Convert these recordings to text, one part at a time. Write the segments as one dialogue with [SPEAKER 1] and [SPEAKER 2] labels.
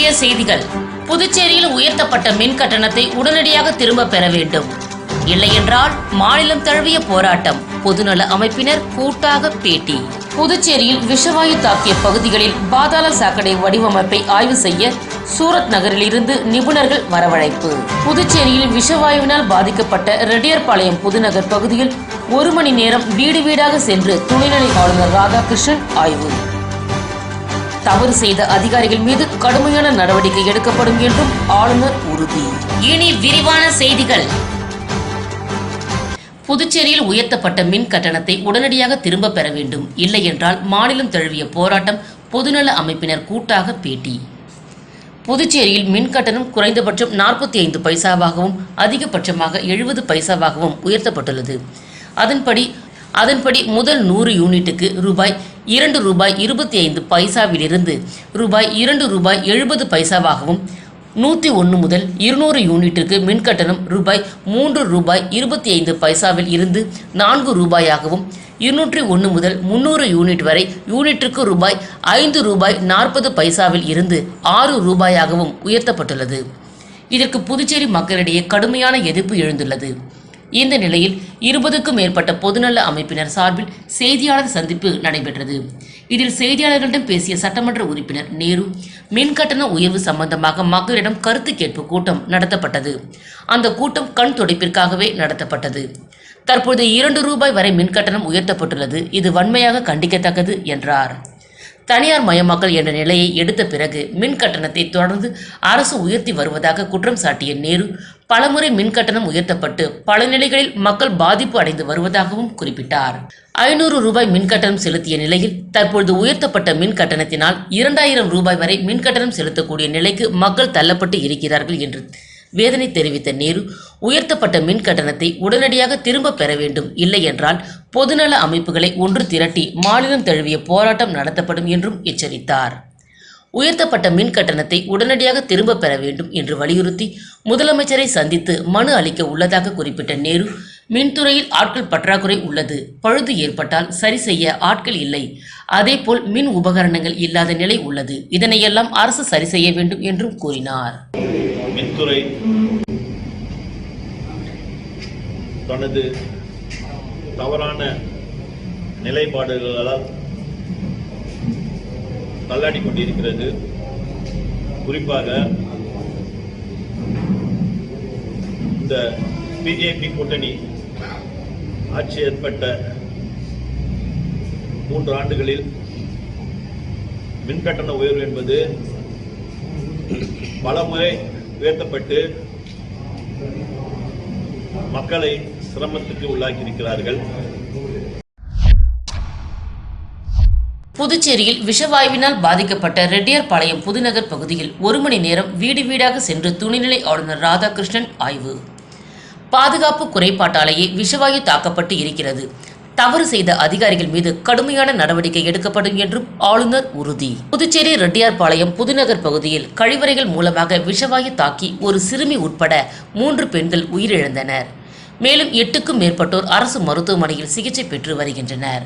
[SPEAKER 1] முக்கிய செய்திகள். புதுச்சேரியில் உயர்த்தப்பட்ட மின் கட்டணத்தை உடனடியாக திரும்ப பெற வேண்டும். இல்லையென்றால் மாநிலம் தழுவிய போராட்டம். பொதுநல அமைப்பினர் கூட்டாக பேட்டி. புதுச்சேரியில் விஷவாயு தாக்கிய பகுதிகளில் பாதாள சாக்கடை வடிவமைப்பை ஆய்வு செய்ய சூரத் நகரில் இருந்து நிபுணர்கள் வரவழைப்பு. புதுச்சேரியில் விஷவாயுவினால் பாதிக்கப்பட்ட ரெட்டியர்பாளையம் புதுநகர் பகுதியில் ஒரு மணி நேரம் வீடு வீடாக சென்று துணைநிலை ஆளுநர் ராதாகிருஷ்ணன் ஆய்வு. தவறு செய்த அதிகாரிகள் மீது கடுமையான நடவடிக்கை எடுக்கப்படும் என்றும் ஆளுநர் உறுதி. இனி விரிவான செய்திகள். புதுச்சேரியில் உயர்த்தப்பட்ட மின் கட்டணத்தை உடனடியாக திரும்ப பெற வேண்டும். இல்லை என்றால் மாநிலம் தழுவிய போராட்டம் பொதுநல அமைப்பினர் கூட்டாக பேட்டி. புதுச்சேரியில் மின் கட்டணம் குறைந்தபட்சம் நாற்பத்தி ஐந்து பைசாவாகவும் அதிகபட்சமாக எழுபது பைசாவாகவும் உயர்த்தப்பட்டுள்ளது. அதன்படி அதன்படி முதல் நூறு யூனிட்டுக்கு ரூபாய் இரண்டு ரூபாய் இருபத்தி ஐந்து பைசாவிலிருந்து ரூபாய் இரண்டு ரூபாய் எழுபது பைசாவாகவும் நூற்றி ஒன்று முதல் இருநூறு யூனிட்டுக்கு மின் கட்டணம் ரூபாய் மூன்று ரூபாய் இருபத்தி ஐந்து பைசாவில் இருந்து நான்கு ரூபாயாகவும் இருநூற்றி ஒன்று முதல் முந்நூறு யூனிட் வரை யூனிட்டுக்கு ரூபாய் ஐந்து ரூபாய் நாற்பது பைசாவில் இருந்து ஆறு ரூபாயாகவும் உயர்த்தப்பட்டுள்ளது. இதற்கு புதுச்சேரி மக்களிடையே கடுமையான எதிர்ப்பு எழுந்துள்ளது. இந்த நிலையில் இருபதுக்கும் மேற்பட்ட பொதுநல அமைப்பினர் சார்பில் செய்தியாளர் சந்திப்பு நடைபெற்றது. இதில் செய்தியாளர்களிடம் பேசிய சட்டமன்ற உறுப்பினர் நேரு மின் கட்டண உயர்வு சம்பந்தமாக மக்களிடம் கருத்து கேட்பு கூட்டம் நடத்தப்பட்டது. அந்த கூட்டம் கண் துடைப்பிற்காகவே நடத்தப்பட்டது. தற்போது இரண்டு ரூபாய் வரை மின் கட்டணம் உயர்த்தப்பட்டுள்ளது. இது வன்மையாக கண்டிக்கத்தக்கது என்றார். தனியார் மயமாக்கல் என்ற நிலையை எடுத்த பிறகு மின் கட்டணத்தை தொடர்ந்து அரசு உயர்த்தி வருவதாக குற்றம் சாட்டிய நேரு பலமுறை மின் கட்டணம் உயர்த்தப்பட்டு பல நிலைகளில் மக்கள் பாதிப்பு அடைந்து வருவதாகவும் குறிப்பிட்டார். ஐநூறு ரூபாய் மின் கட்டணம் செலுத்திய நிலையில் தற்பொழுது உயர்த்தப்பட்ட மின் கட்டணத்தினால் இரண்டாயிரம் ரூபாய் வரை மின் கட்டணம் செலுத்தக்கூடிய நிலைக்கு மக்கள் தள்ளப்பட்டு இருக்கிறார்கள் என்று வேதனை தெரிவித்த நேரு உயர்த்தப்பட்ட மின் கட்டணத்தை உடனடியாக திரும்ப பெற வேண்டும் இல்லை என்றால் பொதுநல அமைப்புகளை ஒன்று திரட்டி மாநிலம் தழுவிய போராட்டம் நடத்தப்படும் என்றும் எச்சரித்தார். உயர்த்தப்பட்ட மின் கட்டணத்தை உடனடியாக திரும்ப பெற வேண்டும் என்று வலியுறுத்தி முதலமைச்சரை சந்தித்து மனு அளிக்க உள்ளதாக குறிப்பிட்ட நேரு மின்துறையில் ஆட்கள் பற்றாக்குறை உள்ளது பழுது ஏற்பட்டால் சரி செய்ய ஆட்கள் இல்லை அதேபோல் மின் உபகரணங்கள் இல்லாத நிலை உள்ளது இதனையெல்லாம் அரசு சரி செய்ய வேண்டும் என்றும் கூறினார்.
[SPEAKER 2] மின்துறை தனது தவறான நிலைப்பாடுகளால் தள்ளாடி கொண்டிருக்கிறது. குறிப்பாக இந்த பிஜேபி கூட்டணி ஆட்சி ஏற்பட்ட மூன்று ஆண்டுகளில் மின்கட்டண உயர்வு என்பது பல முறை உயர்த்தப்பட்டு மக்களை சிரமத்துக்கு உள்ளாக்கியிருக்கிறார்கள்.
[SPEAKER 1] புதுச்சேரியில் விஷவாயுவினால் பாதிக்கப்பட்ட ரெட்டியார்பாளையம் புதுநகர் பகுதியில் ஒரு மணி நேரம் வீடு வீடாக சென்று துணைநிலை ஆளுநர் ராதாகிருஷ்ணன் ஆய்வு. பாதுகாப்பு குறைபாட்டாலேயே விஷவாயு தாக்கப்பட்டு இருக்கிறது. தவறு செய்த அதிகாரிகள் மீது கடுமையான நடவடிக்கை எடுக்கப்படும் என்றும் ஆளுநர் உறுதி. புதுச்சேரி ரெட்டியார்பாளையம் புதுநகர் பகுதியில் கழிவறைகள் மூலமாக விஷவாயு தாக்கி ஒரு சிறுமி உட்பட மூன்று பெண்கள் உயிரிழந்தனர். மேலும் எட்டுக்கும் மேற்பட்டோர் அரசு மருத்துவமனையில் சிகிச்சை பெற்று வருகின்றனர்.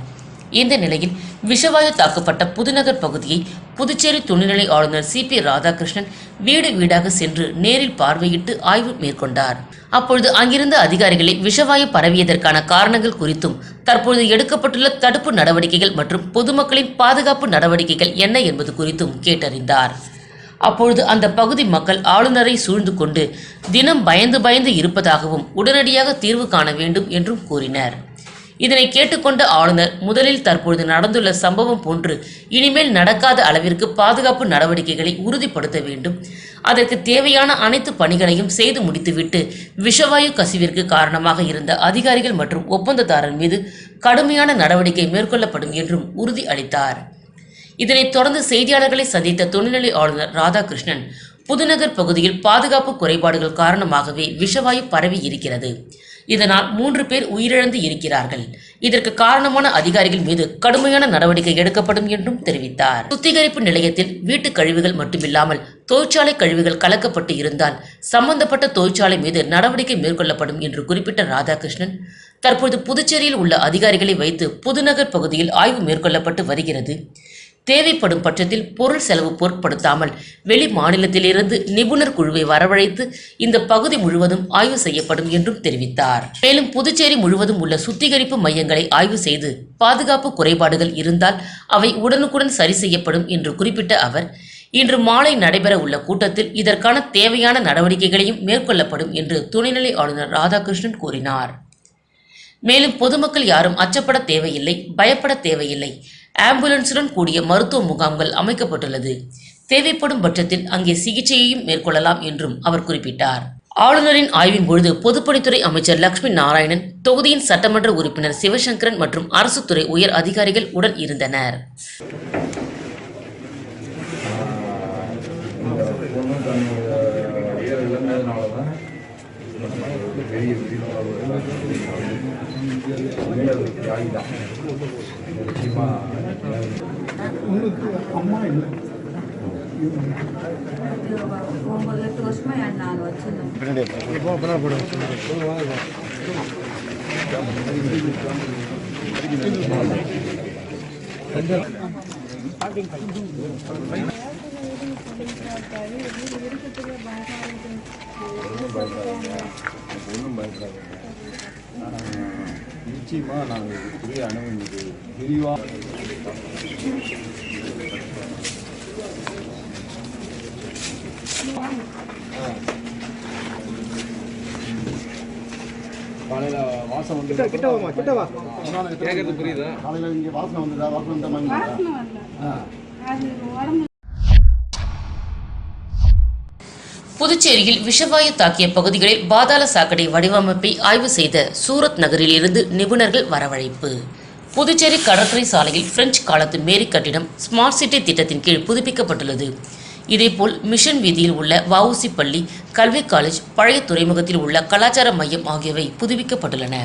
[SPEAKER 1] இந்த நிலையில் விஷவாயு தாக்கப்பட்ட புதுநகர் பகுதியை புதுச்சேரி துணைநிலை ஆளுநர் சி பி ராதாகிருஷ்ணன் வீடு வீடாக சென்று நேரில் பார்வையிட்டு ஆய்வு மேற்கொண்டார். அப்பொழுது அங்கிருந்த அதிகாரிகளை விஷவாயு பரவியதற்கான காரணங்கள் குறித்தும் தற்பொழுது எடுக்கப்பட்டுள்ள தடுப்பு நடவடிக்கைகள் மற்றும் பொதுமக்களின் பாதுகாப்பு நடவடிக்கைகள் என்ன என்பது குறித்தும் கேட்டறிந்தார். அப்பொழுது அந்த பகுதி மக்கள் ஆளுநரை சூழ்ந்து கொண்டு தினம் பயந்து பயந்து இருப்பதாகவும் உடனடியாக தீர்வு காண வேண்டும் என்றும் கூறினர். இதனை கேட்டுக்கொண்ட ஆளுநர் முதலில் தற்பொழுது நடந்துள்ள சம்பவம் போன்று இனிமேல் நடக்காத அளவிற்கு பாதுகாப்பு நடவடிக்கைகளை உறுதிப்படுத்த வேண்டும். அதற்கு தேவையான அனைத்து பணிகளையும் செய்து முடித்துவிட்டு விஷவாயு கசிவிற்கு காரணமாக இருந்த அதிகாரிகள் மற்றும் ஒப்பந்ததாரர் மீது கடுமையான நடவடிக்கை மேற்கொள்ளப்படும் என்றும் உறுதி அளித்தார். இதனைத் தொடர்ந்து செய்தியாளர்களை சந்தித்த துணைநிலை ஆளுநர் ராதாகிருஷ்ணன் புதுநகர் பகுதியில் பாதுகாப்பு குறைபாடுகள் காரணமாகவே விஷவாயு பரவி இருக்கிறது. இதனால் மூன்று பேர் உயிரிழந்து இருக்கிறார்கள். இதற்கு காரணமான அதிகாரிகள் மீது கடுமையான நடவடிக்கை எடுக்கப்படும் என்றும் தெரிவித்தார். சுத்திகரிப்பு நிலையத்தில் வீட்டு கழிவுகள் மட்டுமில்லாமல் தொழிற்சாலை கழிவுகள் கலக்கப்பட்டு இருந்தால் சம்பந்தப்பட்ட தொழிற்சாலை மீது நடவடிக்கை மேற்கொள்ளப்படும் என்று குறிப்பிட்ட ராதாகிருஷ்ணன் தற்போது புதுச்சேரியில் உள்ள அதிகாரிகளை வைத்து புதுநகர் பகுதியில் ஆய்வு மேற்கொள்ளப்பட்டு வருகிறது. தேவைப்படும் பட்சத்தில் பொருள் செலவு பொருட்படுத்தாமல் வெளி மாநிலத்திலிருந்து நிபுணர் குழுவை வரவழைத்து இந்த பகுதி முழுவதும் ஆய்வு செய்யப்படும் என்றும் தெரிவித்தார். மேலும் புதுச்சேரி முழுவதும் உள்ள சுத்திகரிப்பு மையங்களை ஆய்வு செய்து பாதுகாப்பு குறைபாடுகள் இருந்தால் அவை உடனுக்குடன் சரி செய்யப்படும் என்று குறிப்பிட்ட அவர் இன்று மாலை நடைபெற உள்ள கூட்டத்தில் இதற்கான தேவையான நடவடிக்கைகளையும் மேற்கொள்ளப்படும் என்று துணைநிலை ஆளுநர் ராதாகிருஷ்ணன் கூறினார். மேலும் பொதுமக்கள் யாரும் அச்சப்பட தேவையில்லை பயப்பட தேவையில்லை. ஆம்புலன்ஸுடன் கூடிய மருத்துவ முகாம்கள் அமைக்கப்பட்டுள்ளது. தேவைப்படும் பட்சத்தில் அங்கே சிகிச்சையையும் மேற்கொள்ளலாம் என்றும் அவர் குறிப்பிட்டார். ஆளுநரின் ஆய்வின் பொழுது பொதுப்பணித்துறை அமைச்சர் லட்சுமி நாராயணன் தொகுதியின் சட்டமன்ற உறுப்பினர் சிவசங்கரன் மற்றும் அரசு துறை உயர் அதிகாரிகள் உடன் இருந்தனர்.
[SPEAKER 3] இந்த பொண்ணு தன்னுடைய இழந்ததுனால தான் பெரிய தியாகி தான் நிச்சயமா
[SPEAKER 4] உங்களுக்கு அம்மா இல்லை
[SPEAKER 5] ஒன்பது எட்டு வருஷமா நான் வச்சிருந்தேன்
[SPEAKER 3] ஒன்றும் பயப்படாது நிச்சயமா நாங்கள் இதுக்குரிய அனுமதி விரிவாக காலையில் வாசம் வந்து கேட்கறது புரியுதா?
[SPEAKER 4] காலையில் இங்கே வாசனை வந்ததா? வாசனை வந்த
[SPEAKER 1] புதுச்சேரியில் விஷவாயு தாக்கிய பகுதிகளில் பாதாள சாக்கடை வடிவமைப்பை ஆய்வு செய்த சூரத் நகரில் இருந்து நிபுணர்கள் வரவழைப்பு. புதுச்சேரி கடற்கரை சாலையில் பிரெஞ்சு காலத்து மேரி கட்டிடம் ஸ்மார்ட் சிட்டி திட்டத்தின் கீழ் புதுப்பிக்கப்பட்டுள்ளது. இதேபோல் மிஷன் வீதியில் உள்ள வவுசி பள்ளி கல்வி காலேஜ் பழைய துறைமுகத்தில் உள்ள கலாச்சார மையம் ஆகியவை புதுப்பிக்கப்பட்டுள்ளன.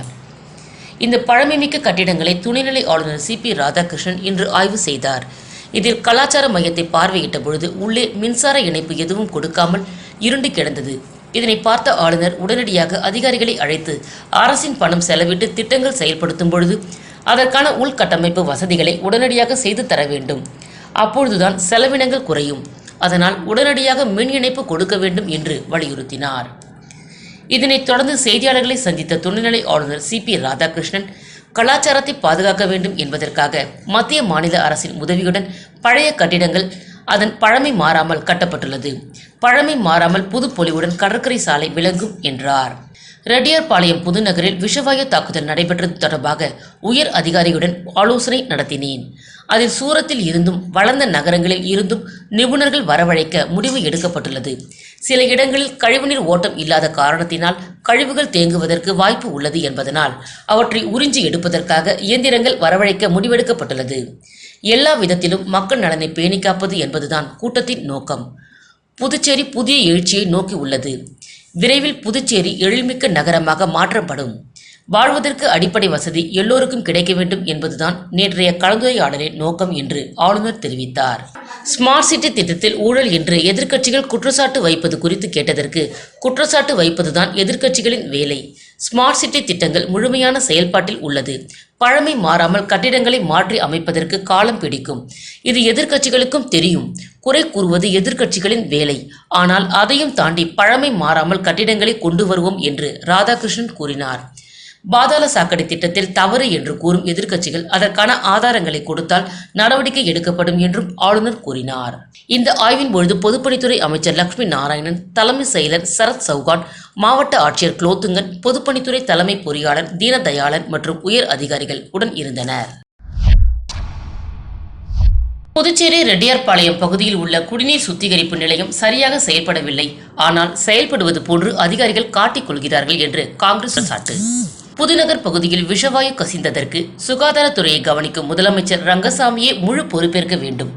[SPEAKER 1] இந்த பழமைமிக்க கட்டிடங்களை துணைநிலை ஆளுநர் சி பி ராதாகிருஷ்ணன் இன்று ஆய்வு செய்தார். இதில் கலாச்சார மையத்தை பார்வையிட்ட பொழுது உள்ளே மின்சார இணைப்பு எதுவும் கொடுக்காமல் இருண்டு கிடந்தது. இதனை பார்த்த ஆளுநர் உடனடியாக அதிகாரிகளை அழைத்து அரசின் பணம் செலவிட்டு திட்டங்கள் செயல்படுத்தும் பொழுது அதற்கான உள்கட்டமைப்பு வசதிகளை உடனடியாக செய்து தர வேண்டும். அப்பொழுதுதான் செலவினங்கள் குறையும். அதனால் உடனடியாக மின் இணைப்பு கொடுக்க வேண்டும் என்று வலியுறுத்தினார். இதனைத் தொடர்ந்து செய்தியாளர்களை சந்தித்த துணைநிலை ஆளுநர் சி. பி. ராதாகிருஷ்ணன் கலாச்சாரத்தை பாதுகாக்க வேண்டும் என்பதற்காக மத்திய மாநில அரசின் உதவியுடன் பழைய கட்டிடங்கள் அதன் பழமை மாறாமல் கட்டப்பட்டுள்ளது. பழமை மாறாமல் புது பொலிவுடன் கடற்கரை சாலை விளங்கும் என்றார். ரெட்டியார்பாளையம் புதுநகரில் விஷவாயு தாக்குதல் நடைபெற்றது தொடர்பாக உயர் அதிகாரியுடன் ஆலோசனை நடத்தினேன். அதில் சூரத்தில் இருந்தும் வளர்ந்த நகரங்களில் இருந்தும் நிபுணர்கள் வரவழைக்க முடிவு எடுக்கப்பட்டுள்ளது. சில இடங்களில் கழிவுநீர் ஓட்டம் இல்லாத காரணத்தினால் கழிவுகள் தேங்குவதற்கு வாய்ப்பு உள்ளது என்பதனால் அவற்றை உறிஞ்சி எடுப்பதற்காக இயந்திரங்கள் வரவழைக்க முடிவெடுக்கப்பட்டுள்ளது. எல்லா விதத்திலும் மக்கள் நலனை பேணி காப்பது என்பதுதான் கூட்டத்தின் நோக்கம். புதுச்சேரி புதிய எழுச்சியை நோக்கி உள்ளது. விரைவில் புதுச்சேரி எழில்மிக்க நகரமாக மாற்றப்படும். வாழ்வதற்கு அடிப்படை வசதி எல்லோருக்கும் கிடைக்க வேண்டும் என்பதுதான் நேற்றைய கலந்துரையாடலின் நோக்கம் என்று ஆளுநர் தெரிவித்தார். ஸ்மார்ட் சிட்டி திட்டத்தில் ஊழல் என்று எதிர்க்கட்சிகள் குற்றச்சாட்டு வைப்பது குறித்து கேட்டதற்கு குற்றச்சாட்டு வைப்பதுதான் எதிர்க்கட்சிகளின் வேலை. ஸ்மார்ட் சிட்டி திட்டங்கள் முழுமையான செயல்பாட்டில் உள்ளது. பழமை மாறாமல் கட்டிடங்களை மாற்றி அமைப்பதற்கு காலம் பிடிக்கும். இது எதிர்க்கட்சிகளுக்கும் தெரியும். குறை கூறுவது எதிர்க்கட்சிகளின் வேலை. ஆனால் அதையும் தாண்டி பழமை மாறாமல் கட்டிடங்களை கொண்டு வருவோம் என்று ராதாகிருஷ்ணன் கூறினார். பாதாள சாக்கடை திட்டத்தில் தவறு என்று கூறும் எதிர்க்கட்சிகள் அதற்கான ஆதாரங்களை கொடுத்தால் நடவடிக்கை எடுக்கப்படும் என்றும் ஆளுநர் கூறினார். இந்த ஆய்வின் பொழுது பொதுப்பணித்துறை அமைச்சர் லட்சுமி நாராயணன் தலைமை செயலர் சரத் சௌகான் மாவட்ட ஆட்சியர் குலோத்துங்கன் பொதுப்பணித்துறை தலைமை பொறியாளர் தீனதயாளன் மற்றும் உயர் அதிகாரிகள் உடன் இருந்தனர். புதுச்சேரி ரெட்டியார்பாளையம் பகுதியில் உள்ள குடிநீர் சுத்திகரிப்பு நிலையம் சரியாக செயல்படவில்லை. ஆனால் செயல்படுவது போன்று அதிகாரிகள் காட்டிக் கொள்கிறார்கள் என்று காங்கிரஸ் சாட்டு. புதுநகர் பகுதியில் விஷவாயு கசிந்ததற்கு சுகாதாரத்துறையை கவனிக்கும் முதலமைச்சர் ரங்கசாமியே முழு பொறுப்பேற்க வேண்டும்.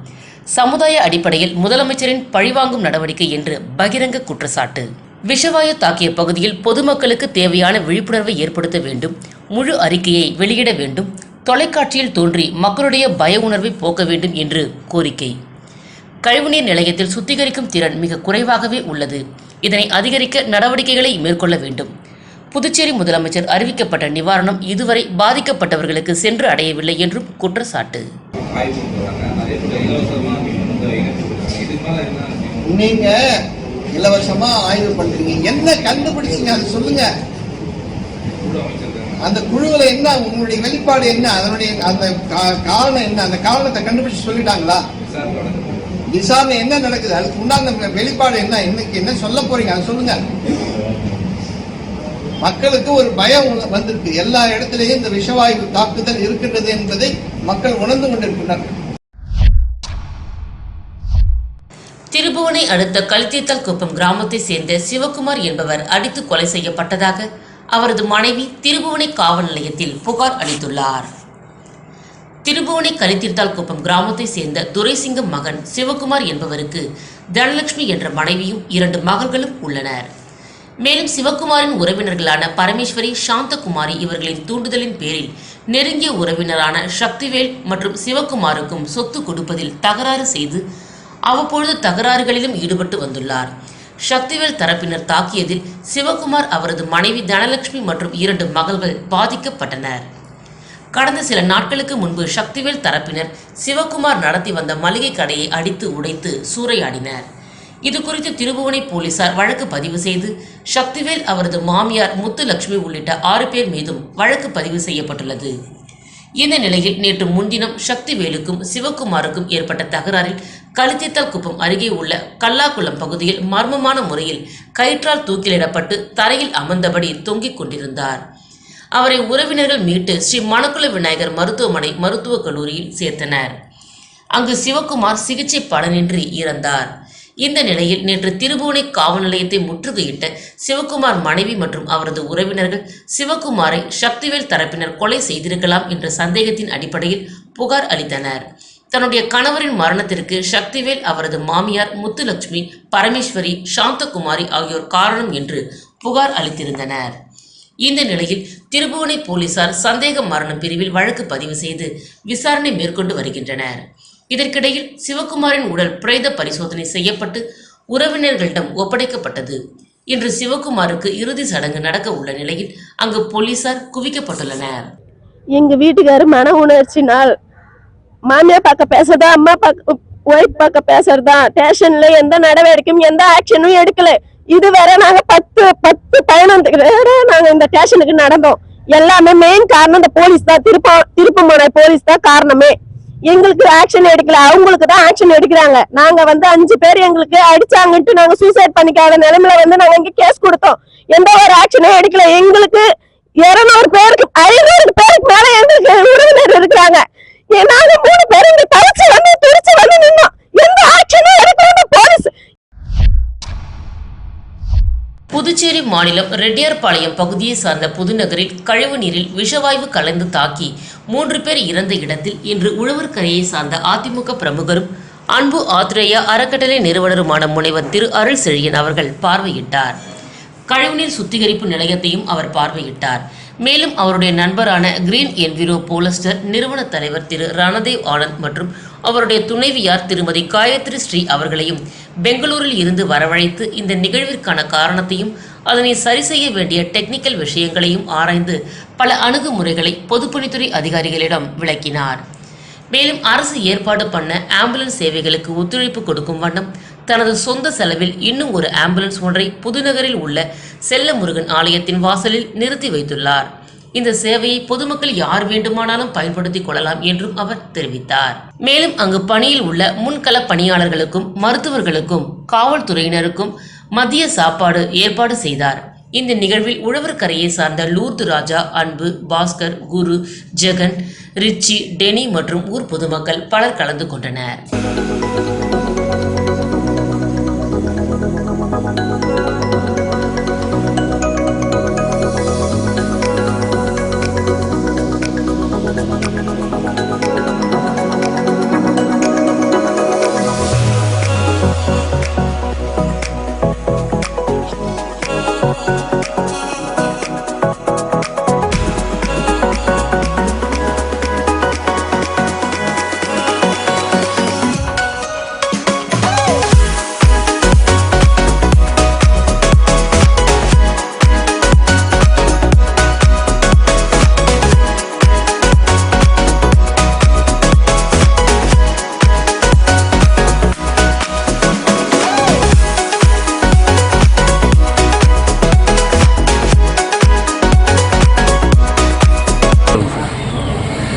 [SPEAKER 1] சமுதாய அடிப்படையில் முதலமைச்சரின் பழிவாங்கும் நடவடிக்கை என்று பகிரங்க குற்றச்சாட்டு. விஷவாயு தாக்கிய பகுதியில் பொதுமக்களுக்கு தேவையான விழிப்புணர்வை ஏற்படுத்த வேண்டும். முழு அறிக்கையை வெளியிட வேண்டும். தொலைக்காட்சியில் தோன்றி மக்களுடைய பய உணர்வை போக்க வேண்டும் என்று கோரிக்கை. கழிவுநீர் நிலையத்தில் சுத்திகரிக்கும் திறன் மிக குறைவாகவே உள்ளது. இதனை அதிகரிக்க நடவடிக்கைகளை மேற்கொள்ள வேண்டும். புதுச்சேரி முதலமைச்சர் அறிவிக்கப்பட்ட நிவாரணம் இதுவரை பாதிக்கப்பட்டவர்களுக்கு சென்று அடையவில்லை என்றும் குற்றச்சாட்டு.
[SPEAKER 6] இலவசமாக
[SPEAKER 7] நீங்க இலவசமா ஆய்வு பண்றீங்க. என்ன கண்டுபிடிச்சீங்க? அது சொல்லுங்க. அந்த குழுவில் என்ன உங்களுடைய வெளிப்பாடு என்ன அதனுடைய அந்த கா- காரணம் என்ன அந்த காரணத்தை கண்டுபிடிச்சு சொல்லிட்டாங்களா?
[SPEAKER 6] விசாரணை
[SPEAKER 7] விசாரணை என்ன நடக்குது? அதுக்கு உண்டான வெளிப்பாடு என்ன? இன்னைக்கு என்ன சொல்ல போறீங்க? அதை சொல்லுங்க. மக்களுக்கு ஒரு பயம் வந்திருக்கு. எல்லா இடத்திலேயும் இந்த விஷவாயு தாக்குதல் இருக்கின்றது என்பதை மக்கள் உணர்ந்து கொண்டிருக்கின்றனர்
[SPEAKER 1] திருபுவனை அடுத்த கல்தீத்தல் குப்பம் கிராமத்தை சேர்ந்த சிவகுமார் என்பவர் அடித்து கொலை செய்யப்பட்டதாக அவரது மனைவி திருபுவனை காவல் நிலையத்தில் புகார் அளித்துள்ளார். திருபுவனை கலித்தீர்த்தால் குப்பம் கிராமத்தை சேர்ந்த துரைசிங்கம் மகன் சிவகுமார் என்பவருக்கு தனலட்சுமி என்ற மனைவியும் இரண்டு மகள்களும் உள்ளனர். மேலும் சிவகுமாரின் உறவினர்களான பரமேஸ்வரி சாந்தகுமாரி இவர்களின் தூண்டுதலின் பேரில் நெருங்கிய உறவினரான சக்திவேல் மற்றும் சிவகுமாருக்கும் சொத்து கொடுப்பதில் தகராறு செய்து அவ்வப்பொழுது தகராறுகளிலும் ஈடுபட்டு வந்துள்ளார். சக்திவேல் தரப்பினர் தாக்கியதில் சிவகுமார் அவரது மனைவி தனலட்சுமி மற்றும் இரண்டு மகள்கள் பாதிக்கப்பட்டனர். கடந்த சில நாட்களுக்கு முன்பு சக்திவேல் தரப்பினர் சிவகுமார் நடத்தி வந்த மளிகை கடையை அடித்து உடைத்து சூறையாடினர். இது குறித்து திருபுவனை போலீசார் வழக்கு பதிவு செய்து சக்திவேல் அவரது மாமியார் முத்துலட்சுமி உள்ளிட்ட ஆறு பேர் மீதும் வழக்கு பதிவு செய்யப்பட்டுள்ளது. இந்த நிலையில் நேற்று முன்தினம் சக்திவேலுக்கும் சிவகுமாருக்கும் ஏற்பட்ட தகராறில் கலித்தித்தல் குப்பம் அருகே உள்ள கல்லாக்குளம் பகுதியில் மர்மமான முறையில் கயிற்றால் தூக்கிலிடப்பட்டு தரையில் அமர்ந்தபடி தொங்கிக் கொண்டிருந்தார். அவரை உறவினர்கள் மீட்டு ஸ்ரீ மணக்குள விநாயகர் மருத்துவமனை மருத்துவக் கல்லூரியில் சேர்த்தனர். அங்கு சிவகுமார் சிகிச்சை பலனின்றி இறந்தார். இந்த நிலையில் நேற்று திருபுவனை காவல் நிலையத்தை முற்றுகையிட்ட சிவகுமார் மனைவி மற்றும் அவரது உறவினர்கள் சிவகுமாரை சக்திவேல் தரப்பினர் கொலை செய்திருக்கலாம் என்ற சந்தேகத்தின் அடிப்படையில் புகார் அளித்தனர். தன்னுடைய கணவரின் மரணத்திற்கு சக்திவேல் அவரது மாமியார் முத்துலட்சுமி பரமேஸ்வரி சாந்தகுமாரி ஆகியோர் காரணம் என்று புகார் அளித்திருந்தனர். இந்த நிலையில் திருபுவனை போலீசார் சந்தேக மரணம் பிரிவில் வழக்கு பதிவு செய்து விசாரணை மேற்கொண்டு வருகின்றனர். இதற்கிடையில் சிவகுமாரின் உடல் பிரேத பரிசோதனை செய்யப்பட்டு உறவினர்களிடம் ஒப்படைக்கப்பட்டது. இன்று சிவகுமாருக்கு இறுதி சடங்கு நடக்க உள்ள நிலையில் அங்கு போலீசார் குவிக்கப்பட்டுள்ளனர்.
[SPEAKER 8] எங்க வீட்டுக்காரு மன உணர்ச்சினால் மாமியார் பார்க்க பேசுறதா அம்மா பார்க்க ஒய்ஃப் பார்க்க பேசுறதா ஸ்டேஷன்ல எந்த நடவடிக்கையும் எந்த ஆக்ஷனும் எடுக்கல. இதுவரை நாங்க பத்து பத்து பயணத்துக்கு வேற நாங்க இந்த ஸ்டேஷனுக்கு நடந்தோம். எல்லாமே மெயின் காரணம் இந்த போலீஸ் தான். திருப்ப திருப்பமான போலீஸ் தான் காரணமே. எங்களுக்கு ஆக்ஷன் எடுக்கல. அவங்களுக்கு தான் ஆக்ஷன் எடுக்கிறாங்க. நாங்க வந்து அஞ்சு பேர் எங்களுக்கு அடிச்சாங்கன்ட்டு நாங்க சூசைட் பண்ணிக்காத நிலைமையில வந்து நாங்க இங்க கேஸ் கொடுத்தோம். எந்த ஒரு ஆக்ஷனும் எடுக்கல. எங்களுக்கு இருநூறு பேருக்கு ஐநூறு பேருக்கு மேல எங்களுக்கு உறவினர் இருக்கிறாங்க. நாங்க மூணு பேர் இங்க தவிச்சு வந்து திருச்சி வந்து நின்னோம். எந்த ஆக்ஷனும் எடுக்கல. போலீஸ்
[SPEAKER 1] புதுச்சேரி மாநிலம் ரெட்டியார்பாளையம் பகுதியை சார்ந்த புதுநகரில் கழிவு நீரில் விஷவாயு கலந்து தாக்கி மூன்று பேர் இறந்த இடத்தில் இன்று உழவர்கரையை சார்ந்த அதிமுக பிரமுகரும் அன்பு ஆத்ரேயா அறக்கட்டளை நிறுவனருமான முனைவர் திரு அருள் செழியன் அவர்கள் பார்வையிட்டார். கழிவுநீர் சுத்திகரிப்பு நிலையத்தையும் அவர் பார்வையிட்டார். மேலும் அவருடைய நண்பரான கிரீன் என்விரோ போலஸ்டர் நிறுவன தலைவர் திரு ரணதேவ் ஆனந்த் மற்றும் அவருடைய துணைவியார் திருமதி காயத்ரி ஸ்ரீ அவர்களையும் பெங்களூரில் இருந்து வரவழைத்து இந்த நிகழ்விற்கான காரணத்தையும் அதனை சரி செய்ய வேண்டிய டெக்னிக்கல் விஷயங்களையும் ஆராய்ந்து பல அணுகுமுறைகளை பொதுப்பணித்துறை அதிகாரிகளிடம் விளக்கினார். மேலும் அரசு ஏற்பாடு பண்ண ஆம்புலன்ஸ் சேவைகளுக்கு ஒத்துழைப்பு கொடுக்கும் வண்ணம் தனது சொந்த செலவில் இன்னும் ஒரு ஆம்புலன்ஸ் ஒன்றை புதுநகரில் உள்ள செல்ல முருகன் ஆலயத்தின் வாசலில் நிறுத்தி வைத்துள்ளார். இந்த சேவையை பொதுமக்கள் யார் வேண்டுமானாலும் பயன்படுத்திக் கொள்ளலாம் என்றும் அவர் தெரிவித்தார். மேலும் அங்கு பணியில் உள்ள முன்கள பணியாளர்களுக்கும் மருத்துவர்களுக்கும் காவல்துறையினருக்கும் மதிய சாப்பாடு ஏற்பாடு செய்தார். இந்த நிகழ்வில் உழவர்கரையை சார்ந்த லூர்து ராஜா அன்பு பாஸ்கர் குரு ஜெகன் ரிச்சி டெனி மற்றும் ஊர் பொதுமக்கள் பலர் கலந்து கொண்டனர்.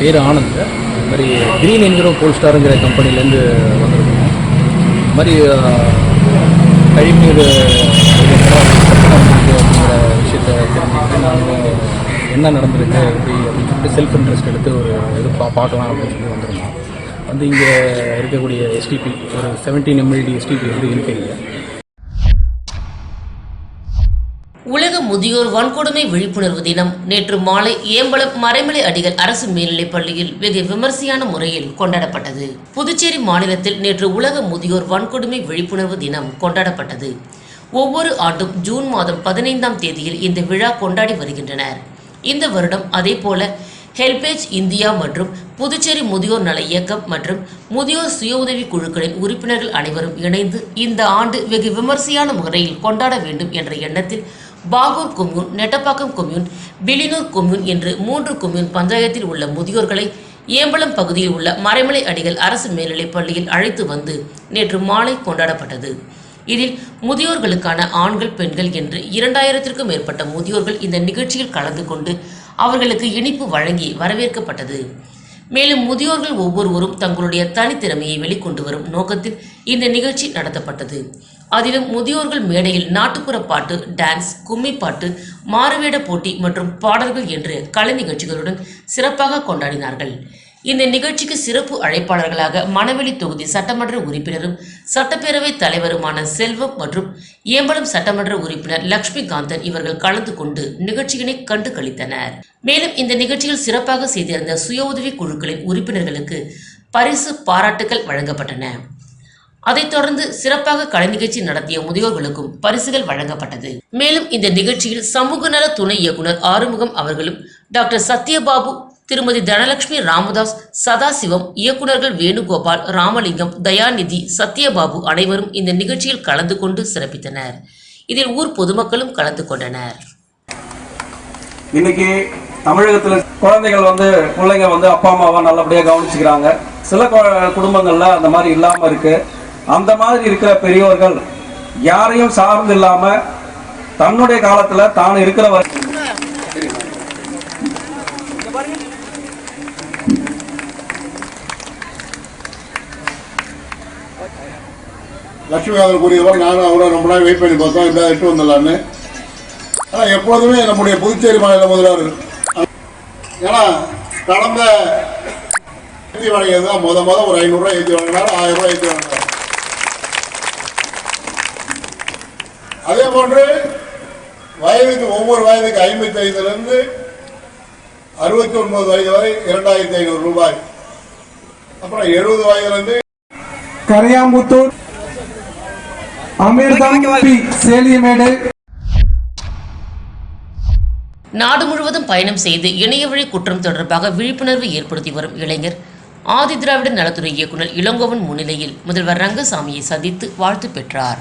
[SPEAKER 9] பேர் ஆனந்த். இது மாதிரி க்ரீன் என்கிற போல் ஸ்டாருங்கிற கம்பெனிலேருந்து வந்திருக்கோம். இது மாதிரி அஹ், கழிவுநீர் அப்படிங்கிற விஷயத்தை தெரிஞ்சுக்கிட்டு நாங்கள் என்ன நடந்திருக்கு எப்படி அப்படின்னு சொல்லிட்டு செல்ஃப் இன்ட்ரெஸ்ட் எடுத்து ஒரு இது பா பார்க்கலாம் அப்படின்னு சொல்லி வந்திருந்தோம் வந்து இங்கே இருக்கக்கூடிய எஸ்டிபி ஒரு செவன்டீன் எம்எல்டி எஸ்டிபி வந்து இருக்கீங்க
[SPEAKER 1] உலக முதியோர் வன்கொடுமை விழிப்புணர்வு தினம். நேற்று மாலை ஏம்பலம் மறைமலை அடிகள் அரசு மேல்நிலைப் பள்ளியில் வெகு விமர்சையான முறையில் கொண்டாடப்பட்டது. புதுச்சேரி மாநிலத்தில் நேற்று உலக முதியோர் வன்கொடுமை விழிப்புணர்வு தினம் கொண்டாடப்பட்டது. ஒவ்வொரு ஆண்டும் ஜூன் மாதம் பதினைந்தாம் தேதியில் இந்த விழா கொண்டாடி வருகின்றனர். இந்த வருடம் அதேபோல ஹெல்பேஜ் இந்தியா மற்றும் புதுச்சேரி முதியோர் நல இயக்கம் மற்றும் முதியோர் சுய உதவி குழுக்களின் உறுப்பினர்கள் அனைவரும் இணைந்து இந்த ஆண்டு வெகு விமர்சையான முறையில் கொண்டாட வேண்டும் என்ற எண்ணத்தில் Bahour commune Nettapakkam commune Villianur commune என்று மூன்று கொம்யூன் பஞ்சாயத்தில் உள்ள முதியோர்களை ஏம்பலம் பகுதியில் உள்ள மறைமலை அடிகள் அரசு மேல்நிலைப் பள்ளியில் அழைத்து வந்து நேற்று மாலை கொண்டாடப்பட்டது. இதில் முதியோர்களுக்கான ஆண்கள் பெண்கள் என்று இரண்டாயிரத்திற்கும் மேற்பட்ட முதியோர்கள் இந்த நிகழ்ச்சியில் கலந்து கொண்டு அவர்களுக்கு இனிப்பு வழங்கி வரவேற்கப்பட்டது. மேலும் முதியோர்கள் ஒவ்வொருவரும் தங்களுடைய தனித்திறமையை வெளிக்கொண்டு வரும் நோக்கத்தில் இந்த நிகழ்ச்சி நடத்தப்பட்டது. அதிலும் முதியோர்கள் மேடையில் நாட்டுப்புற பாட்டு டான்ஸ் கும்மி பாட்டு மாறுவேட போட்டி மற்றும் பாடல்கள் என்று கலை நிகழ்ச்சிகளுடன் சிறப்பாக கொண்டாடினார்கள். இந்த நிகழ்ச்சிக்கு சிறப்பு அழைப்பாளர்களாக மணவெளி தொகுதி சட்டமன்ற உறுப்பினரும் சட்டப்பேரவை தலைவருமான செல்வம் மற்றும் ஏம்பலம் சட்டமன்ற உறுப்பினர் லக்ஷ்மி காந்தன் இவர்கள் கலந்து கொண்டு நிகழ்ச்சியினை கண்டு கழித்தனர் மேலும் இந்த நிகழ்ச்சியில் சிறப்பாக செய்திருந்த சுய உதவி குழுக்களின் உறுப்பினர்களுக்கு பரிசு பாராட்டுகள் வழங்கப்பட்டன. அதைத் தொடர்ந்து சிறப்பாக கலை நிகழ்ச்சி நடத்திய முதியோர்களுக்கும் பரிசுகள் வழங்கப்பட்டது. மேலும் இந்த நிகழ்ச்சியில் சமூக நல துணை இயக்குனர் ஆறுமுகம் அவர்களும் டாக்டர் சத்யபாபு திருமதி தனலட்சுமி ராமதாஸ் சதாசிவம் இயக்குநர்கள் வேணுகோபால் ராமலிங்கம் தயாநிதி சத்யபாபு அனைவரும் இந்த நிகழ்ச்சியில் கலந்து கொண்டு சிறப்பித்தனர். இதில் ஊர் பொதுமக்களும் கலந்து கொண்டனர்.
[SPEAKER 10] இன்னைக்கு தமிழகத்தில் குழந்தைகள் வந்து பிள்ளைங்க வந்து அப்பா அம்மாவை நல்லபடியாக கவனிச்சுக்கிறாங்க. சில குடும்பங்கள்ல அந்த மாதிரி இல்லாம இருக்கு. அந்த மாதிரி இருக்கிற பெரியோர்கள் யாரையும் சார்ந்து இல்லாம தன்னுடைய காலத்துல தான் இருக்கிற வரை
[SPEAKER 4] லட்சுமிகாந்தன் கூறியவர் நானும் அவரை ரொம்ப நாள் வெயிட் பண்ணி பார்த்தோம் இந்த எட்டு வந்துடலான்னு. ஆனால் எப்பொழுதுமே நம்முடைய புதுச்சேரி மாநில முதல்வர் ஏன்னா கடந்த ஏற்றி வழங்கியது தான் முத முத ஒரு ஐநூறுரூவா ஏற்றி வழங்கினார் ஆயிரம் ரூபாய் ஏற்றி வழங்கினார் அதே போன்று வயதுக்கு ஒவ்வொரு வயதுக்கு ஐம்பத்தி ஐந்துலேருந்து அறுபத்தி ஒன்பது வயது வரை இரண்டாயிரத்தி ஐநூறு ரூபாய். அப்புறம் எழுபது வயதுலேருந்து
[SPEAKER 10] கரையாம்புத்தூர் அமீர்தம் சேலியமேடு
[SPEAKER 1] நாடு முழுவதும் பயணம் செய்து இணையவழி குற்றம் தொடர்பாக விழிப்புணர்வு ஏற்படுத்தி வரும் இளைஞர் ஆதிதிராவிட நலத்துறை இயக்குனர் இளங்கோவன் முன்னிலையில் முதல்வர் ரங்கசாமியை சந்தித்து வாழ்த்து பெற்றார்.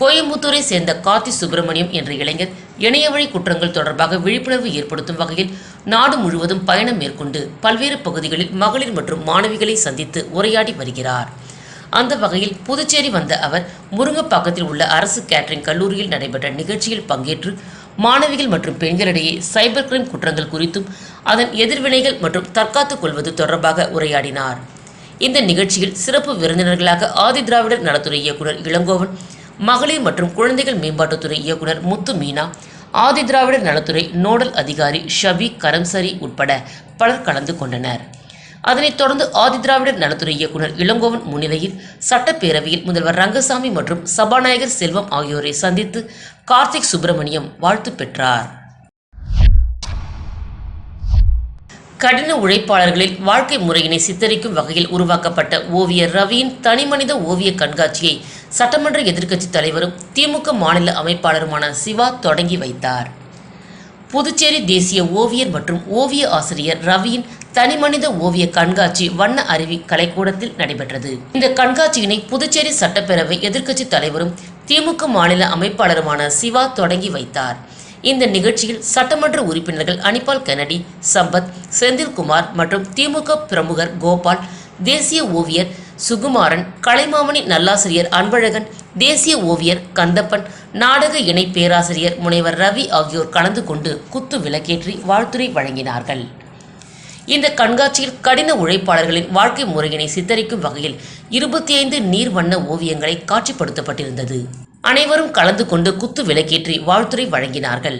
[SPEAKER 1] கோயம்புத்தூரை சேர்ந்த கார்த்தி சுப்பிரமணியம் என்ற இளைஞர் இணையவழி குற்றங்கள் தொடர்பாக விழிப்புணர்வு ஏற்படுத்தும் வகையில் நாடு முழுவதும் பயணம் மேற்கொண்டு பல்வேறு பகுதிகளில் மகளிர் மற்றும் மாணவிகளை சந்தித்து உரையாடி வருகிறார். அந்த வகையில் புதுச்சேரி வந்த அவர் முருங்கப்பாக்கத்தில் உள்ள அரசு கேட்டரிங் கல்லூரியில் நடைபெற்ற நிகழ்ச்சியில் பங்கேற்று மாணவிகள் மற்றும் பெண்களிடையே சைபர் கிரைம் குற்றங்கள் குறித்தும் அதன் எதிர்வினைகள் மற்றும் தற்காத்துக் கொள்வது தொடர்பாக உரையாடினார். இந்த நிகழ்ச்சியில் சிறப்பு விருந்தினர்களாக ஆதிதிராவிடர் நலத்துறை இயக்குனர் இளங்கோவன் மகளிர் மற்றும் குழந்தைகள் மேம்பாட்டுத்துறை இயக்குனர் முத்து மீனா ஆதிதிராவிடர் நலத்துறை நோடல் அதிகாரி ஷபீக் கரம்சரி உட்பட பலர் கலந்து கொண்டனர். அதனைத் தொடர்ந்து ஆதிதிராவிடர் நலத்துறை இயக்குனர் இளங்கோவன் முன்னிலையில் சட்டப்பேரவையில் முதல்வர் ரங்கசாமி மற்றும் சபாநாயகர் செல்வம் ஆகியோரை சந்தித்து கார்த்திக் சுப்பிரமணியம் வாழ்த்து பெற்றார். கடின உழைப்பாளர்களின் வாழ்க்கை முறையினை சித்தரிக்கும் வகையில் உருவாக்கப்பட்ட ஓவியர் ரவியின் தனிமனித ஓவிய கண்காட்சியை சட்டமன்ற எதிர்க்கட்சித் தலைவரும் திமுக மாநில அமைப்பாளருமான சிவா தொடங்கி வைத்தார். புதுச்சேரி தேசிய ஓவியர் மற்றும் ஓவிய ஆசிரியர் ரவியின் தனிமனித ஓவிய கண்காட்சி வண்ண அருவி கலைக்கூடத்தில் நடைபெற்றது. இந்த கண்காட்சியினை புதுச்சேரி சட்டப்பேரவை எதிர்க்கட்சி தலைவரும் திமுக மாநில அமைப்பாளருமான சிவா தொடங்கி வைத்தார். இந்த நிகழ்ச்சியில் சட்டமன்ற உறுப்பினர்கள் அனிபால் கெனடி சம்பத் செந்தில்குமார் மற்றும் திமுக பிரமுகர் கோபால் தேசிய ஓவியர் சுகுமாரன் கலைமாமணி நல்லாசிரியர் அன்பழகன் தேசிய ஓவியர் கந்தப்பன் நாடக இணை பேராசிரியர் முனைவர் ரவி ஆகியோர் கலந்து கொண்டு குத்து விளக்கேற்றி வாழ்த்துரை வழங்கினார்கள். இந்த கண்காட்சியில் கடின உழைப்பாளர்களின் வாழ்க்கை முறையினை சித்தரிக்கும் வகையில் இருபத்தி ஐந்து நீர் வண்ண ஓவியங்களை காட்சிப்படுத்தப்பட்டிருந்தது. அனைவரும் கலந்து கொண்டு குத்து விளக்கேற்றி வாழ்த்துரை வழங்கினார்கள்.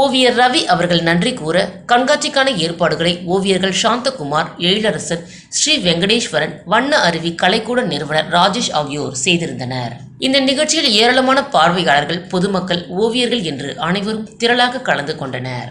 [SPEAKER 1] ஓவியர் ரவி அவர்கள் நன்றி கூற கண்காட்சிக்கான ஏற்பாடுகளை ஓவியர்கள் சாந்தகுமார் எழிலரசன் ஸ்ரீ வெங்கடேஸ்வரன் வண்ண அருவி கலைக்கூட நிறுவனர் ராஜேஷ் ஆகியோர் செய்திருந்தனர். இந்த நிகழ்ச்சியில் ஏராளமான பார்வையாளர்கள் பொதுமக்கள் ஓவியர்கள் என்று அனைவரும் திரளாக கலந்து கொண்டனர்.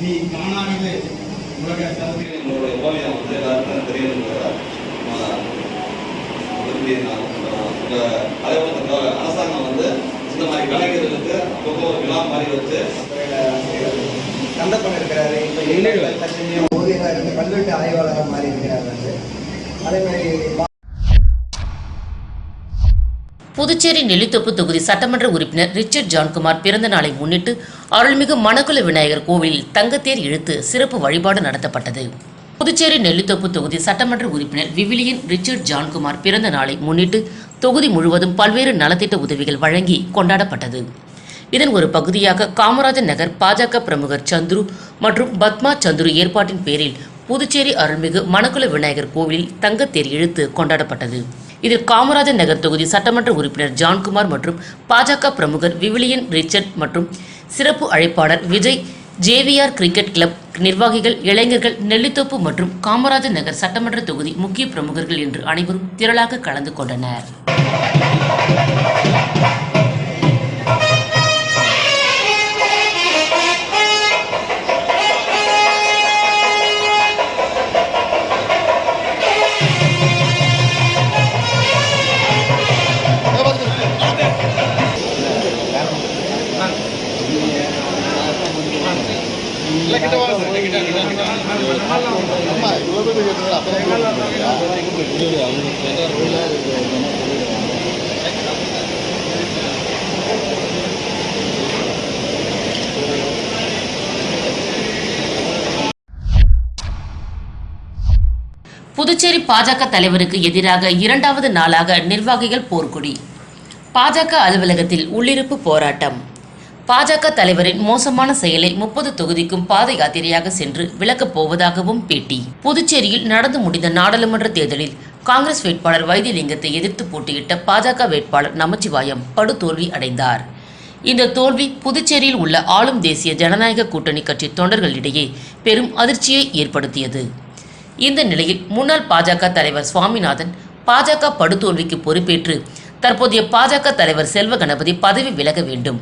[SPEAKER 11] நீ தானாகவே உலக தரத்தில்
[SPEAKER 6] உங்களுடைய ஓவியம் வந்து எல்லாருக்கும் உங்க அதே போல அரசாங்கம் வந்து இந்த மாதிரி கலைஞர்களுக்கு அப்பப்போ ஒரு விழா மாதிரி வச்சு
[SPEAKER 11] கந்தப்பன் இருக்கிறாரு. இப்போ இளைஞர்கள் தற்சமயம் ஓவியராக இருந்து கல்வெட்டு ஆய்வாளராக மாறி இருக்கிறார் வந்து. அதே மாதிரி
[SPEAKER 1] புதுச்சேரி நெல்லித்தோப்பு தொகுதி சட்டமன்ற உறுப்பினர் ரிச்சர்ட் ஜான்குமார் பிறந்த நாளை முன்னிட்டு அருள்மிகு மணக்குள விநாயகர் கோவிலில் தங்கத்தேர் இழுத்து சிறப்பு வழிபாடு நடத்தப்பட்டது. புதுச்சேரி நெல்லித்தோப்பு தொகுதி சட்டமன்ற உறுப்பினர் விவிலியன் ரிச்சர்ட் ஜான்குமார் பிறந்த நாளை முன்னிட்டு தொகுதி முழுவதும் பல்வேறு நலத்திட்ட உதவிகள் வழங்கி கொண்டாடப்பட்டது. இதன் ஒரு பகுதியாக காமராஜர் நகர் பாஜக பிரமுகர் சந்துரு மற்றும் பத்மா சந்துரு ஏற்பாட்டின் பேரில் புதுச்சேரி அருள்மிகு மணக்குள விநாயகர் கோவிலில் தங்கத்தேர் இழுத்து கொண்டாடப்பட்டது. இதில் காமராஜர் நகர் தொகுதி சட்டமன்ற உறுப்பினர் ஜான்குமார் மற்றும் பாஜக பிரமுகர் விவிலியன் ரிச்சர்ட் மற்றும் சிறப்பு அழைப்பாளர் விஜய் ஜேவிஆர் கிரிக்கெட் கிளப் நிர்வாகிகள் இளைஞர்கள் நெல்லித்தோப்பு மற்றும் காமராஜர் நகர் சட்டமன்ற தொகுதி முக்கிய பிரமுகர்கள் என்று அனைவரும் திரளாக கலந்து கொண்டனர். புதுச்சேரி பாஜக தலைவருக்கு எதிராக இரண்டாவது நாளாக நிர்வாகிகள் போர்க்கொடி. பாஜக அலுவலகத்தில் உள்ளிருப்பு போராட்டம். பாஜக தலைவரின் மோசமான செயலை முப்பது தொகுதிக்கும் பாத யாத்திரையாக சென்று விளக்கப் போவதாகவும் பேட்டி. புதுச்சேரியில் நடந்து முடிந்த நாடாளுமன்ற தேர்தலில் காங்கிரஸ் வேட்பாளர் வைத்தியலிங்கத்தை எதிர்த்து போட்டியிட்ட பாஜக வேட்பாளர் நமச்சிவாயம் படுதோல்வி அடைந்தார். இந்த தோல்வி புதுச்சேரியில் உள்ள ஆளும் தேசிய ஜனநாயக கூட்டணி கட்சி தொண்டர்களிடையே பெரும் அதிர்ச்சியை ஏற்படுத்தியது. இந்த நிலையில் முன்னாள் பாஜக தலைவர் சுவாமிநாதன் பாஜக படுதோல்விக்கு பொறுப்பேற்று தற்போதைய பாஜக தலைவர் செல்வ கணபதி பதவி விலக வேண்டும்.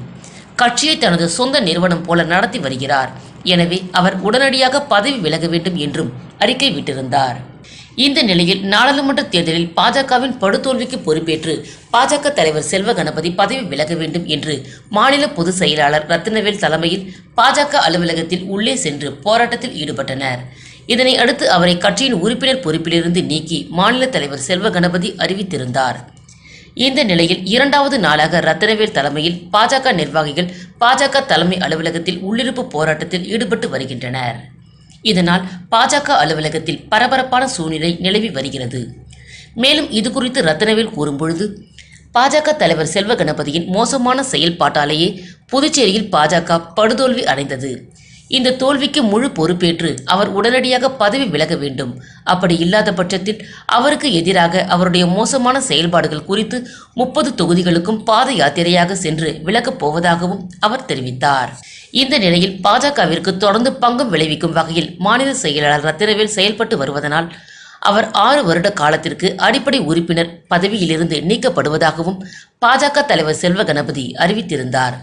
[SPEAKER 1] கட்சியை தனது சொந்த நிறுவனம் போல நடத்தி வருகிறார். எனவே அவர் உடனடியாக பதவி விலக வேண்டும் என்றும் அறிக்கை விட்டிருந்தார். இந்த நிலையில் நாடாளுமன்ற தேர்தலில் பாஜகவின் படுதோல்விக்கு பொறுப்பேற்று பாஜக தலைவர் செல்வ கணபதி பதவி விலக வேண்டும் என்று மாநில பொதுச் செயலாளர் ரத்தினவேல் தலைமையில் பாஜக அலுவலகத்தில் உள்ளே சென்று போராட்டத்தில் ஈடுபட்டனர். இதனை அடுத்து அவரை கட்சியின் உறுப்பினர் பொறுப்பிலிருந்து நீக்கி மாநில தலைவர் செல்வ கணபதி அறிவித்திருந்தார். இந்த நிலையில் இரண்டாவது நாளாக ரத்தினவேல் தலைமையில் பாஜக நிர்வாகிகள் பாஜக தலைமை அலுவலகத்தில் உள்ளிருப்பு போராட்டத்தில் ஈடுபட்டு வருகின்றனர். இதனால் பாஜக அலுவலகத்தில் பரபரப்பான சூழ்நிலை நிலவி வருகிறது. மேலும் இது குறித்து ரத்தினவேல் கூறும்பொழுது பாஜக தலைவர் செல்வ கணபதியின் மோசமான செயல்பாட்டாலேயே புதுச்சேரியில் பாஜக படுதோல்வி அடைந்தது. இந்த தோல்விக்கு முழு பொறுப்பேற்று அவர் உடனடியாக பதவி விலக வேண்டும். அப்படி இல்லாத பட்சத்தில் அவருக்கு எதிராக அவருடைய மோசமான செயல்பாடுகள் குறித்து முப்பது தொகுதிகளுக்கும் பாத யாத்திரையாக சென்று விலகப் போவதாகவும் அவர் தெரிவித்தார். இந்த நிலையில் பாஜகவிற்கு தொடர்ந்து பங்கம் விளைவிக்கும் வகையில் மாநில செயலாளர் ரத்தினவேல் செயல்பட்டு வருவதனால் அவர் ஆறு வருட காலத்திற்கு அடிப்படை உறுப்பினர் பதவியிலிருந்து நீக்கப்படுவதாகவும் பாஜக தலைவர் செல்வ கணபதி அறிவித்திருந்தார்.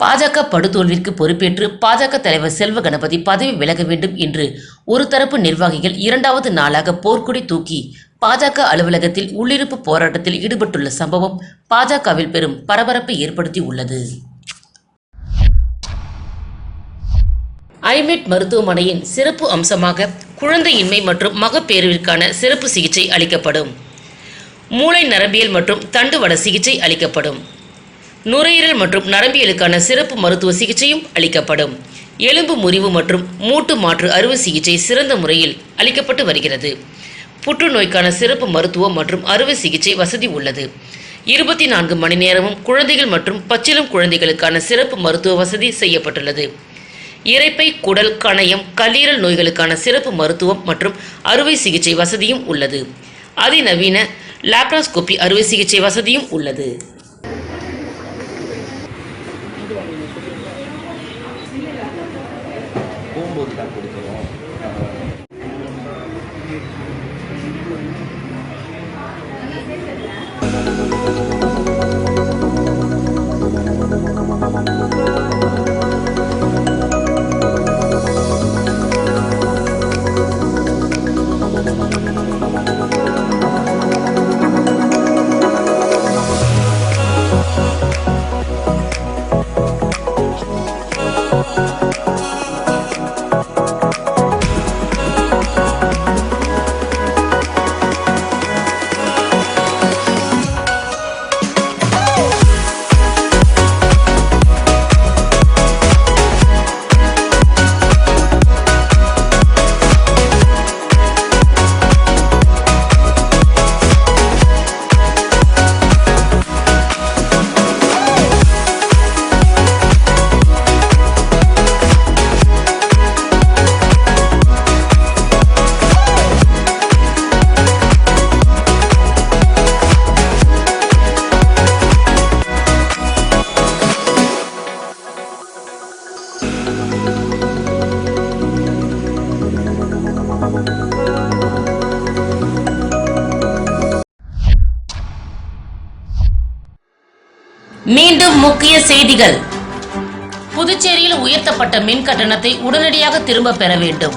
[SPEAKER 1] பாஜக படுதோல்விற்கு பொறுப்பேற்று பாஜக தலைவர் செல்வ கணபதி பதவி விலக வேண்டும் என்று ஒரு தரப்பு நிர்வாகிகள் இரண்டாவது நாளாக போர்க்கொடி தூக்கி பாஜக அலுவலகத்தில் உள்ளிருப்பு போராட்டத்தில் ஈடுபட்டுள்ள சம்பவம் பாஜகவில் பெரும் பரபரப்பை ஏற்படுத்தி உள்ளது ஐமெட் மருத்துவமனையின் சிறப்பு அம்சமாக குழந்தையின்மை மற்றும் மகப்பேறுவிற்கான சிறப்பு சிகிச்சை அளிக்கப்படும். மூளை நரம்பியல் மற்றும் தண்டுவட சிகிச்சை அளிக்கப்படும். நுரையீரல் மற்றும் நரம்பியலுக்கான சிறப்பு மருத்துவ சிகிச்சையும் அளிக்கப்படும். எலும்பு முறிவு மற்றும் மூட்டு மாற்று அறுவை சிகிச்சை சிறந்த முறையில் அளிக்கப்பட்டு வருகிறது. புற்றுநோய்க்கான சிறப்பு மருத்துவம் மற்றும் அறுவை சிகிச்சை வசதி உள்ளது. இருபத்தி நான்கு மணி நேரமும் குழந்தைகள் மற்றும் பச்சிளம் குழந்தைகளுக்கான சிறப்பு மருத்துவ வசதி செய்யப்பட்டுள்ளது. இரைப்பை குடல் கணையம் கல்லீரல் நோய்களுக்கான சிறப்பு மருத்துவம் மற்றும் அறுவை சிகிச்சை வசதியும் உள்ளது. அதிநவீன லாப்ராஸ்கோபி அறுவை சிகிச்சை வசதியும் உள்ளது.
[SPEAKER 3] 待って待って待って。
[SPEAKER 1] மீண்டும் முக்கிய செய்திகள். புதுச்சேரியில் உயர்த்தப்பட்ட மின் கட்டணத்தை உடனடியாக திரும்ப பெற வேண்டும்.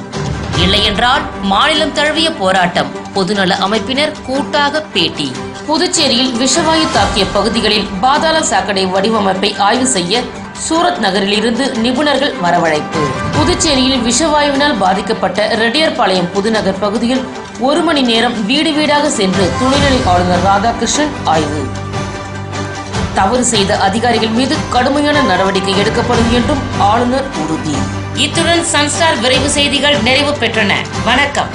[SPEAKER 1] இல்லையென்றால் மாநிலம் தழுவிய போராட்டம். பொதுநல அமைப்பினர் கூட்டாக பேட்டி. புதுச்சேரியில் விஷவாயு தாக்கிய பகுதிகளில் பாதாள சாக்கடை வடிவமைப்பை ஆய்வு செய்ய சூரத் நகரிலிருந்து நிபுணர்கள் வரவழைப்பு. புதுச்சேரியில் விஷவாயுவினால் பாதிக்கப்பட்ட ரெட்டியார்பாளையம் புதுநகர் பகுதியில் ஒரு மணி நேரம் வீடு வீடாக சென்று துணைநிலை ஆளுநர் ராதாகிருஷ்ணன் ஆய்வு. தவறு செய்த அதிகாரிகள் மீது கடுமையான நடவடிக்கை எடுக்கப்படும் என்றும் ஆளுநர் உறுதி. இத்துடன் சன்ஸ்டார் விரைவு செய்திகள் நிறைவு பெற்றன. வணக்கம்.